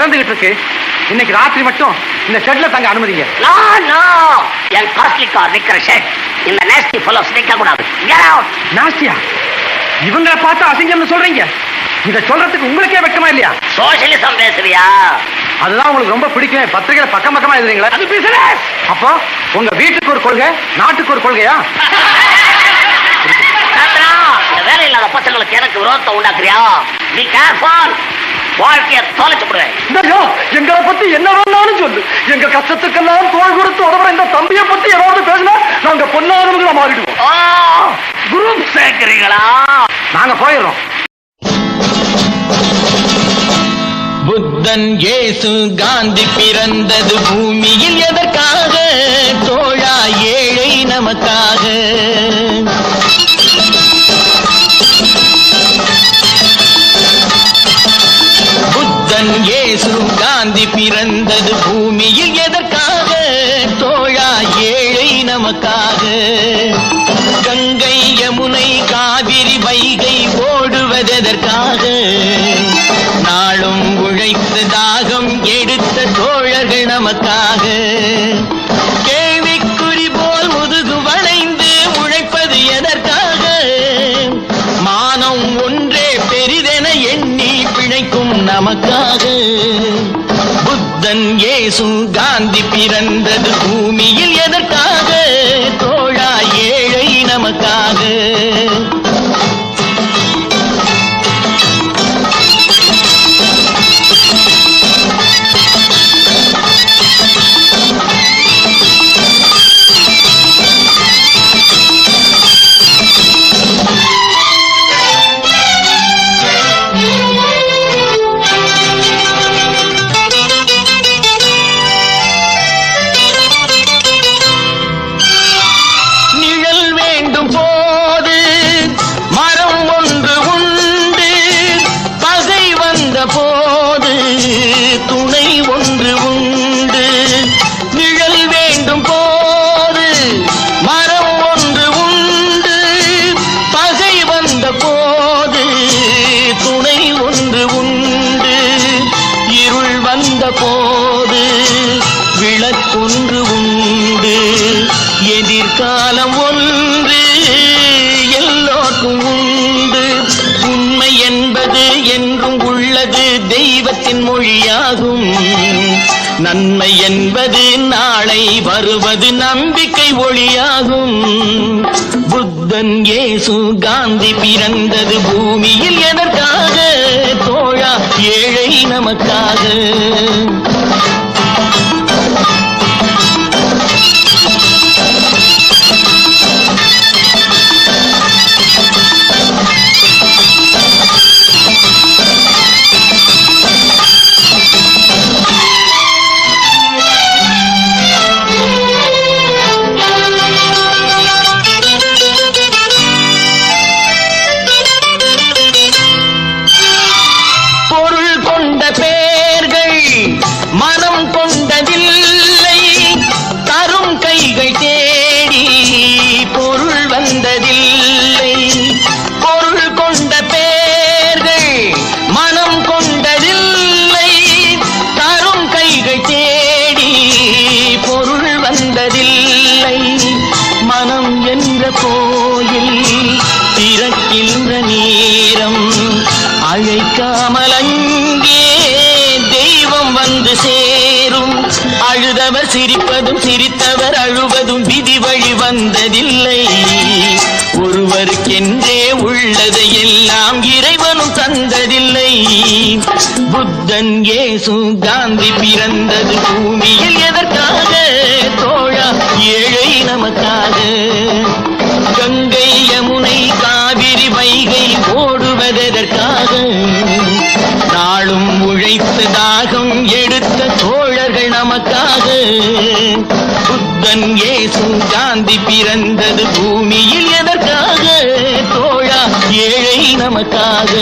மிதந்துகிட்டு இருக்கு. இன்னைக்கு ராத்திரி மட்டும் இந்த ஷெட்ல தங்க அனுமதிங்க. நோ நோ என் காஸ்ட்லி கார் நிக்கிற ஷெட் இந்த நேஸ்டி ஃபெலோஸ் நிக்க கூடாது. கெட் அவுட் நாஸ்தியா இவங்களை பார்த்து அசிங்கம்னு சொல்றீங்க. இத சொல்றதுக்கு உங்களுக்கே வெக்கமா இல்லையா? சோசியலிசம் பேசுறியா அதுதான் உங்களுக்கு ரொம்ப பிடிக்கும். பத்திரிகையில பக்கம் பக்கமா எழுதுறீங்களா. அது பிசினஸ் அப்போ உங்க வீட்டுக்கு ஒரு கொள்கை நாட்டுக்கு ஒரு கொள்கையா? வேலை இல்லாத பசங்களுக்கு எனக்கு விரோதத்தை உண்டாக்குறியா? நீ கேர்ஃபுல் வாழ்க்கைய தொலைச்சு விடுவேன் எங்களை பத்தி என்ன வேணாலும் சொல்லு. எங்க கஷ்டத்துக்கெல்லாம் தோல் கொடுத்து உதவுற இந்த தம்பியை பத்தி ஏதாவது பேசினா நாங்க பொண்ணாதவங்களா மாறிடுவோம். ஓ குரூப் சேர்க்கிறீங்களா நாங்க போயிடுறோம். புத்தன் இயேசு காந்தி பிறந்தது பூமியில் எதற்காக? தோழா ஏழை நமக்காக. பிறந்தது பூமியில் எதற்காக? தோழா ஏழை நமக்காக. கங்கை யமுனை காவிரி வைகை ஓடுவதெதற்காக. நாளும் உழைத்த தாகம் எடுத்த தோழர்கள் நமக்காக. கேள்விக்குறி போல் முதுகு வளைந்து உழைப்பது எதற்காக? மானம் ஒன்றே பெரிதென எண்ணி பிழைக்கும் நமக்காக. புத்தன் ஏசு காந்தி பிறந்தது பூமியில் எதற்காக? தோழா ஏழை நமக்காக. காலம் ஒன்று எல்லோருக்கும் உண்டு. உண்மை என்பது என்றும் உள்ளது தெய்வத்தின் மொழியாகும். நன்மை என்பது நாளை வருவது நம்பிக்கை ஒளியாகும். புத்தன் ஏசு காந்தி பிறந்தது பூமியில் எதற்காக? தோழா ஏழை நமக்காக. மனம் என்ற கோயில் திறக்கின்ற நேரம். அழைக்காமல் அங்கே தெய்வம் வந்து சேரும். அழுதவர் சிரிப்பதும் சிரித்தவர் அழுவதும் விதி வழி வந்ததில்லை. ஒருவருக்கென்றே உள்ளதை எல்லாம் இறைவனும் தந்ததில்லை. புத்தன் ஏசு காந்தி பிறந்தது பூமியில் எதற்காக உழைத்து தாகம் எடுத்த தோழர்கள் நமக்காக. புத்தன் ஏசு காந்தி பிறந்தது பூமியில் எதற்காக? தோழா ஏழை நமக்காக.